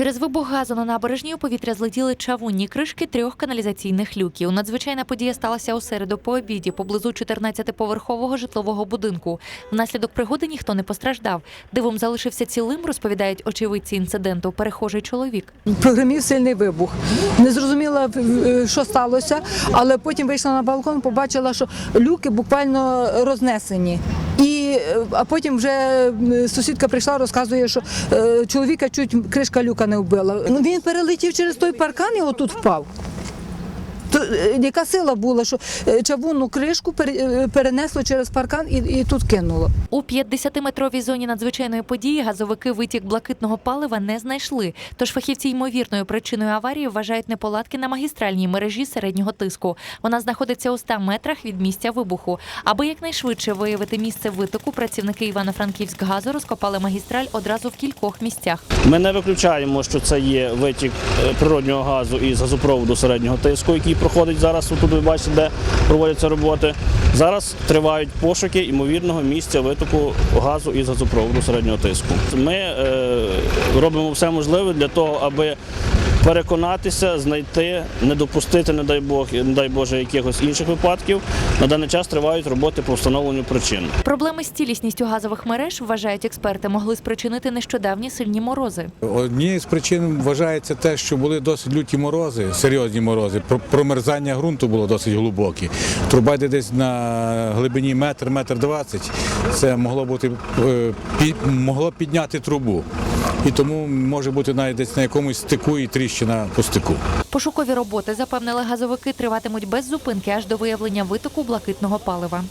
Через вибух газу на набережній у повітря злетіли чавунні кришки трьох каналізаційних люків. Надзвичайна подія сталася у середу по обіді поблизу 14-поверхового житлового будинку. Внаслідок пригоди ніхто не постраждав. Дивом залишився цілим, розповідають очевидці інциденту. Перехожий чоловік. прогремів сильний вибух. Не зрозуміла, е, що сталося, але потім вийшла на балкон, побачила, що люки буквально рознесені. І, е, а потім вже сусідка прийшла, розказує, що е, чоловіка чуть кришка люка не вбила. Ну, він перелетів через той паркан і отут впав. Е, яка сила була, що е, чавунну кришку пере- е, перенесло через паркан і, і тут кинуло. У 50-метровій зоні надзвичайної події газовики витік блакитного палива не знайшли. Тож фахівці ймовірною причиною аварії вважають неполадки на магістральній мережі середнього тиску. Вона знаходиться у 100 метрах від місця вибуху. Аби якнайшвидше виявити місце витоку, працівники Івано-Франківськгазу розкопали магістраль одразу в кількох місцях. Ми не виключаємо, що це є витік природнього газу із газопроводу середнього тиску, який проходить зараз. Тут ви бачите, де проводяться роботи. Зараз тривають пошуки ймовірного місця витоку газу із газопроводу середнього тиску. Ми е, робимо все можливе для того, аби переконатися, знайти, не допустити, не дай Бог, не дай Боже, якихось інших випадків. На даний час тривають роботи по встановленню причин. Проблеми з цілісністю газових мереж, вважають експерти, могли спричинити нещодавні сильні морози. Однією з причин вважається те, що були досить люті морози, серйозні морози. Про- Промерзання ґрунту було досить глибоке. Труба йде десь на глибині метр, метр двадцять. Це могло бути е, могло підняти трубу. І тому може бути навіть десь на якомусь стику і тріщина по стику. Пошукові роботи, запевнили газовики, триватимуть без зупинки аж до виявлення витоку блакитного палива.